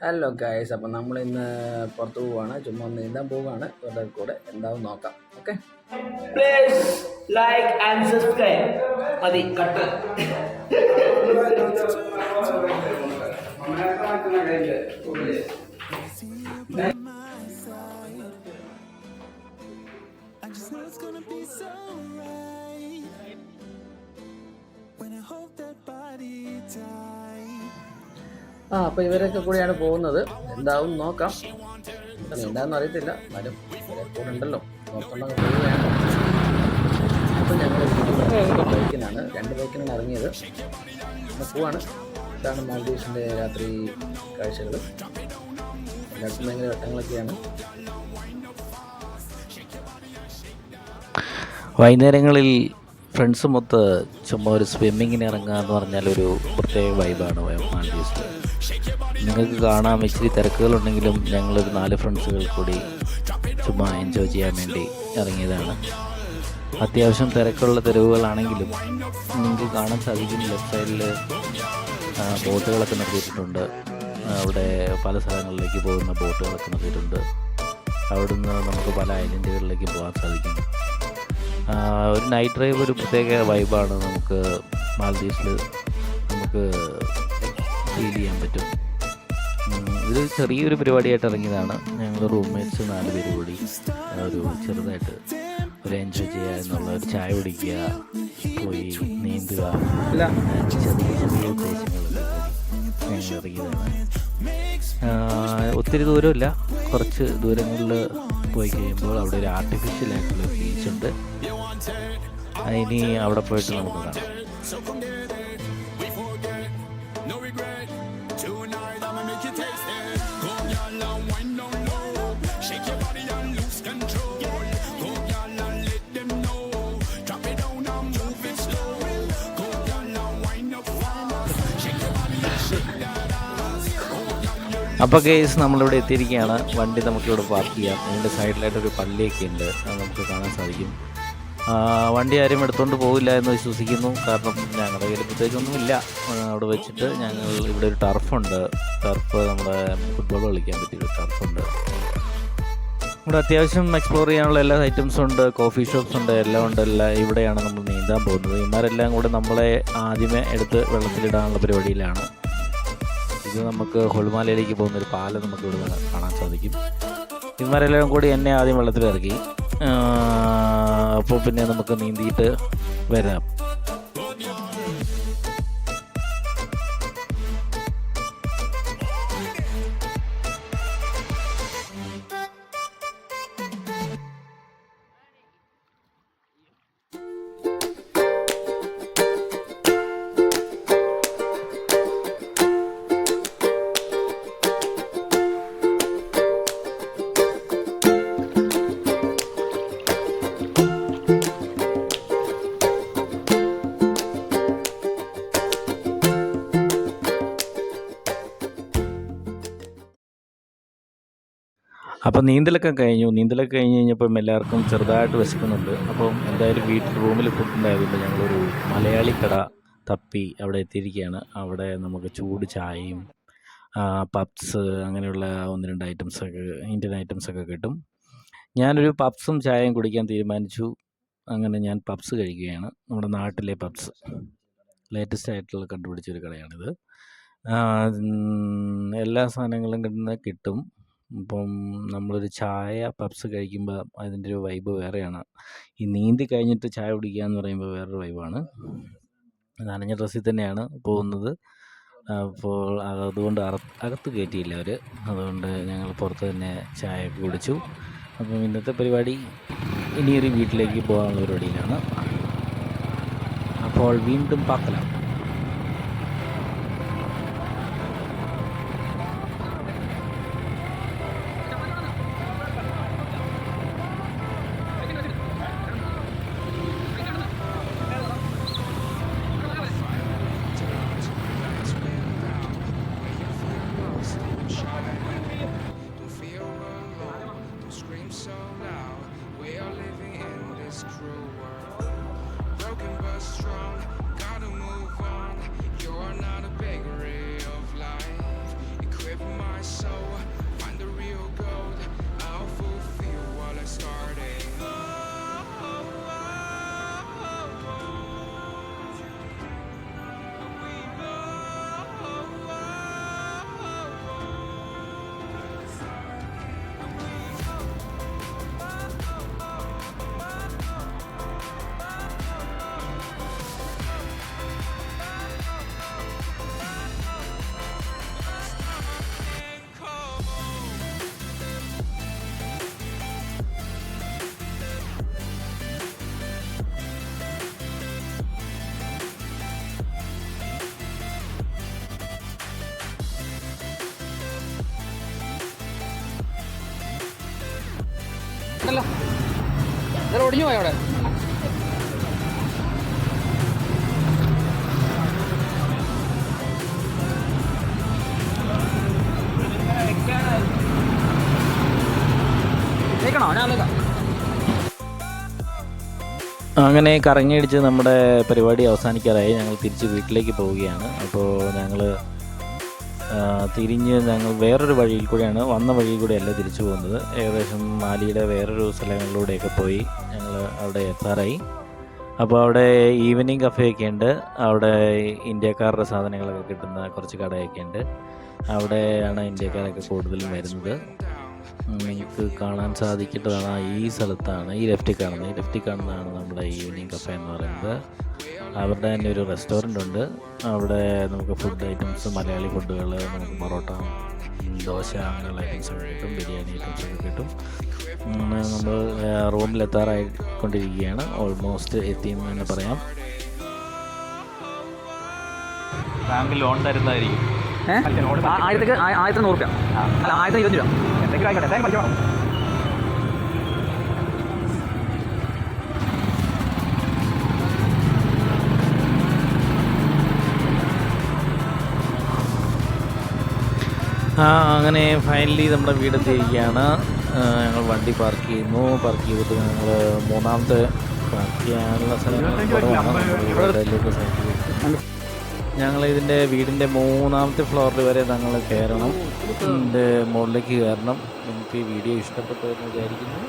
Hello guys അപ്പം നമ്മൾ ഇന്ന് പുറത്ത് പോവുകയാണ് ചുമ്മാ ഒന്ന് നീന്താൻ പോവുകയാണ് ഇവരുടെ കൂടെ എന്താവും നോക്കാം. Okay please like and subscribe മതി കട്ട് I ആ അപ്പോൾ ഇവരൊക്കെ കൂടിയാണ് പോകുന്നത്. എന്താവും നോക്കാം. എന്താണെന്ന് അറിയത്തില്ല. വരും കൂടെ ഉണ്ടല്ലോ. നോക്കണം ഞങ്ങൾ ബൈക്കിനാണ്. രണ്ട് ബൈക്കിനാണ് ഇറങ്ങിയത്. പോവാണ്. ഇതാണ് മാൽഡീവ്സിന്റെ രാത്രി കാഴ്ചകൾ എല്ലാവർക്കും ഭയങ്കര ഘട്ടങ്ങളൊക്കെയാണ് വൈകുന്നേരങ്ങളിൽ ഫ്രണ്ട്സുമൊത്ത് ചുമ്മാ ഒരു സ്വിമ്മിങ്ങിന് ഇറങ്ങുക എന്ന് പറഞ്ഞാൽ ഒരു പ്രത്യേക വൈബാണ് മാൽഡീവ്സിൽ നിങ്ങൾക്ക് കാണാം ഇച്ചിരി തിരക്കുകളുണ്ടെങ്കിലും ഞങ്ങളൊരു നാല് ഫ്രണ്ട്സുകൾ കൂടി ചുമ്മാ എൻജോയ് ചെയ്യാൻ വേണ്ടി ഇറങ്ങിയതാണ്. അത്യാവശ്യം തിരക്കുള്ള തെരുവുകളാണെങ്കിലും നിങ്ങൾക്ക് കാണാൻ സാധിക്കും. ലെഫ്റ്റ് സൈഡിൽ ബോട്ടുകളൊക്കെ നിർത്തിയിട്ടുണ്ട്. അവിടെ പല സ്ഥലങ്ങളിലേക്ക് പോകുന്ന ബോട്ടുകളൊക്കെ നിർത്തിയിട്ടുണ്ട്. അവിടുന്ന് നമുക്ക് പല ഐലൻഡുകളിലേക്ക് പോകാൻ സാധിക്കും. ഒരു നൈറ്റ് ഡ്രൈവ് ഒരു പ്രത്യേക വൈബാണ് നമുക്ക് മാലദ്വീപ്സിൽ നമുക്ക് ഫീൽ ചെയ്യാൻ പറ്റും. ഇത് ചെറിയൊരു പരിപാടിയായിട്ട് ഇറങ്ങിയതാണ്. ഞങ്ങൾ റൂംമേറ്റ്സ് നാല് പേര് കൂടി ഒരു ചെറുതായിട്ട് ഒരു എൻജോയ് ചെയ്യുക എന്നുള്ള ഒരു ചായ കുടിക്കുക പോയി നീന്തുക ചെറിയ ചെറിയ ഉദ്ദേശങ്ങളിലൊക്കെ കൂടി ഇറങ്ങിയതാണ്. ഒത്തിരി ദൂരമില്ല. കുറച്ച് ദൂരങ്ങളിൽ പോയി കഴിയുമ്പോൾ അവിടെ ഒരു ആർട്ടിഫിഷ്യൽ ആയിട്ടുള്ള ബീച്ചുണ്ട് ഇനി അവിടെ പോയിട്ട് നമുക്ക് കാണാം. അപ്പോൾ കേസ് നമ്മളിവിടെ എത്തിയിരിക്കുകയാണ്. വണ്ടി നമുക്കിവിടെ പാർക്ക് ചെയ്യാം. അതിന്റെ സൈഡിലായിട്ട് ഒരു പള്ളിയൊക്കെ ഉണ്ട്. അത് നമുക്ക് കാണാൻ സാധിക്കും. വണ്ടി ആരും എടുത്തുകൊണ്ട് പോകില്ല എന്ന് വിശ്വസിക്കുന്നു. കാരണം ഞങ്ങളുടെ കയ്യിൽ പ്രത്യേകിച്ചൊന്നുമില്ല. അവിടെ വെച്ചിട്ട് ഞങ്ങൾ ഇവിടെ ഒരു ടർഫുണ്ട്. ടർഫ് നമ്മുടെ ഫുട്ബോൾ കളിക്കാൻ പറ്റിയ ഒരു ടർഫുണ്ട്. ഇവിടെ അത്യാവശ്യം എക്സ്പ്ലോർ ചെയ്യാനുള്ള എല്ലാ ഐറ്റംസും ഉണ്ട്. കോഫി ഷോപ്സ് ഉണ്ട് എല്ലാം ഉണ്ട് എല്ലാം ഇവിടെയാണ് നമ്മൾ നീന്താൻ പോകുന്നത്. ഇമാരെല്ലാം കൂടെ നമ്മളെ ആദ്യമേ എടുത്ത് വെള്ളത്തിലിടാനുള്ള പരിപാടിയിലാണ്. ഇത് നമുക്ക് ഹൊൾമാലയിലേക്ക് പോകുന്ന ഒരു പാലം നമുക്ക് ഇവിടെ കാണാൻ സാധിക്കും. ഇമാരെല്ലാം കൂടി എന്നെ ആദ്യം വെള്ളത്തിൽ ഇറക്കി അപ്പോൾ പിന്നെ നമുക്ക് നീന്തിയിട്ട് വരാം. അപ്പോൾ നീന്തലൊക്കെ കഴിഞ്ഞു. നീന്തലൊക്കെ കഴിഞ്ഞ് കഴിഞ്ഞപ്പം എല്ലാവർക്കും ചെറുതായിട്ട് വിശക്കുന്നുണ്ട്. അപ്പം എന്തായാലും വീട്ടിൽ റൂമിൽ ഫുഡ് ഉണ്ടായതുകൊണ്ട് ഞങ്ങളൊരു മലയാളി കട തപ്പി അവിടെ എത്തിയിരിക്കുകയാണ്. അവിടെ നമുക്ക് ചൂട് ചായയും പപ്സ് അങ്ങനെയുള്ള ഒന്ന് രണ്ട് ഐറ്റംസൊക്കെ ഇന്ത്യൻ ഐറ്റംസൊക്കെ കിട്ടും. ഞാനൊരു പപ്സും ചായയും കുടിക്കാൻ തീരുമാനിച്ചു. അങ്ങനെ ഞാൻ പപ്സ് കഴിക്കുകയാണ്. നമ്മുടെ നാട്ടിലെ പപ്സ്. ലേറ്റസ്റ്റ് ആയിട്ടുള്ള കണ്ടുപിടിച്ചൊരു കടയാണിത്. എല്ലാ സാധനങ്ങളും കിട്ടുന്ന കിട്ടും. ഇപ്പം നമ്മളൊരു ചായ പപ്സ് കഴിക്കുമ്പോൾ അതിന്റെ ഒരു വൈബ് വേറെയാണ്. ഈ നീന്തി കഴിഞ്ഞിട്ട് ചായ കുടിക്കുക എന്ന് പറയുമ്പോൾ വേറൊരു വൈബാണ് നനഞ്ഞ ഡ്രസ്സിൽ തന്നെയാണ് പോകുന്നത്. അപ്പോൾ അതുകൊണ്ട് അകത്ത് കയറ്റിയില്ല അവർ അതുകൊണ്ട് ഞങ്ങൾ പുറത്ത് തന്നെ ചായ കുടിച്ചു. അപ്പം ഇന്നത്തെ പരിപാടി ഇനിയൊരു വീട്ടിലേക്ക് പോകാനുള്ള പരിപാടിയിലാണ്. അപ്പോൾ വീണ്ടും പാക്കലാം my. ഒടിഞ്ഞു പോയി അവിടെ? അങ്ങനെ കറങ്ങിയടിച്ച് നമ്മുടെ പരിപാടി അവസാനിക്കാറായി. ഞങ്ങൾ തിരിച്ച് വീട്ടിലേക്ക് പോവുകയാണ്. അപ്പോൾ ഞങ്ങൾ തിരിഞ്ഞ് ഞങ്ങൾ വേറൊരു വഴിയിൽ കൂടെയാണ് വന്ന വഴിയിൽ കൂടെയല്ല തിരിച്ചു പോകുന്നത്. ഏകദേശം മാലിയുടെ വേറൊരു സ്ഥലങ്ങളിലൂടെയൊക്കെ പോയി ഞങ്ങൾ അവിടെ എത്താറായി. അപ്പോൾ അവിടെ ഈവനിങ് കഫേയൊക്കെ ഉണ്ട്. അവിടെ ഇന്ത്യക്കാരുടെ സാധനങ്ങളൊക്കെ കിട്ടുന്ന കുറച്ച് കടയൊക്കെ ഉണ്ട്. അവിടെയാണ് ഇന്ത്യക്കാരൊക്കെ കൂടുതലും വരുന്നത്. നിങ്ങൾക്ക് കാണാൻ സാധിക്കേണ്ടതാണ് ഈ സ്ഥലത്താണ് ഈ ലെഫ്റ്റിൽ കാണുന്നത്. ഈ ലെഫ്റ്റിൽ കാണുന്നതാണ് നമ്മുടെ ഈവനിങ് കഫേ എന്ന് പറയുന്നത്. അവരുടെ തന്നെ ഒരു റെസ്റ്റോറന്റ് ഉണ്ട്. അവിടെ നമുക്ക് ഫുഡ് ഐറ്റംസ് മലയാളി ഫുഡുകൾ നമുക്ക് പൊറോട്ട ദോശ അങ്ങനെയുള്ള ഐറ്റംസ് ഒക്കെ കിട്ടും ബിരിയാണി ഐറ്റംസ് ഒക്കെ കിട്ടും. നമ്മൾ റൂമിൽ കൊണ്ടിരിക്കുകയാണ് ഓൾമോസ്റ്റ് എത്തിയെന്ന് തന്നെ പറയാം. ബാങ്കിൽ ലോൺ തരുന്നതായിരിക്കും. ആയിരത്തി ആയിരത്തി നൂറ് രൂപ. അല്ല ആയിരത്തി ഇരുപത് രൂപ. എന്തെങ്കിലും ആയിക്കോട്ടെ ആ അങ്ങനെ ഫൈനലി നമ്മുടെ വീടെത്തിയിരിക്കുകയാണ് ഞങ്ങൾ വണ്ടി പാർക്ക് ചെയ്യുന്നു. പാർക്ക് ചെയ്തിട്ട് ഞങ്ങൾ മൂന്നാമത്തെ പാർക്ക് ചെയ്യാനുള്ള സ്ഥലം. ഞങ്ങൾ ഇതിന്റെ വീടിന്റെ മൂന്നാമത്തെ ഫ്ലോറിൽ വരെ ഞങ്ങൾ കയറണം. ഇതിന്റെ മുകളിലേക്ക് കയറണം. നിങ്ങൾക്ക് ഈ വീഡിയോ ഇഷ്ടപ്പെട്ടു എന്ന് വിചാരിക്കുന്നു.